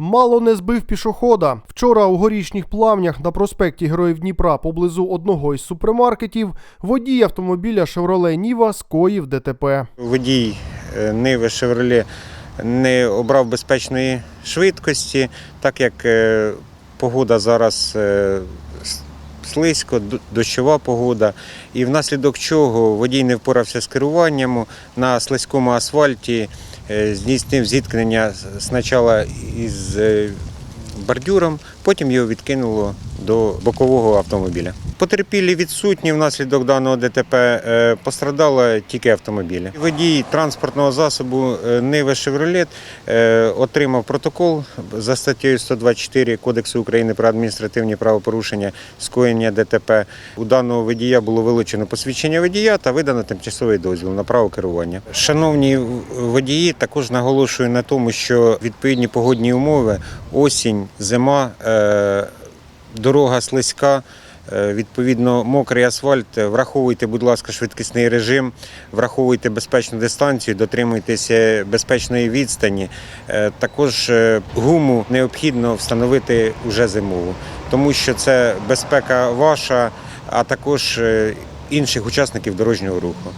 Мало не збив пішохода. Вчора у горішніх плавнях на проспекті Героїв Дніпра поблизу одного із супермаркетів водій автомобіля Шевроле Ніва скоїв ДТП. Водій е, Ниви Шевроле не обрав безпечної швидкості, так як е, погода зараз е, слизько, дощова погода, і внаслідок чого водій не впорався з керуванням на слизькому асфальті, е, здійснив зіткнення спочатку із е, бордюром, потім його відкинуло до бокового автомобіля. Потерпілі відсутні внаслідок даного ДТП е, пострадало тільки автомобілі. Водій транспортного засобу е, Нива Шевролет е, отримав протокол за статтею 124 Кодексу України про адміністративні правопорушення скоєння ДТП. У даного водія було вилучено посвідчення водія та видано тимчасовий дозвіл на право керування. Шановні водії, також наголошую на тому, що відповідні погодні умови, осінь, зима, дорога слизька. Е, Відповідно, мокрий асфальт. Е, Враховуйте, будь ласка, швидкісний режим, враховуйте безпечну дистанцію, дотримуйтеся безпечної відстані. Е, Також гуму необхідно встановити уже зимову, тому що це безпека ваша, а також інших учасників дорожнього руху.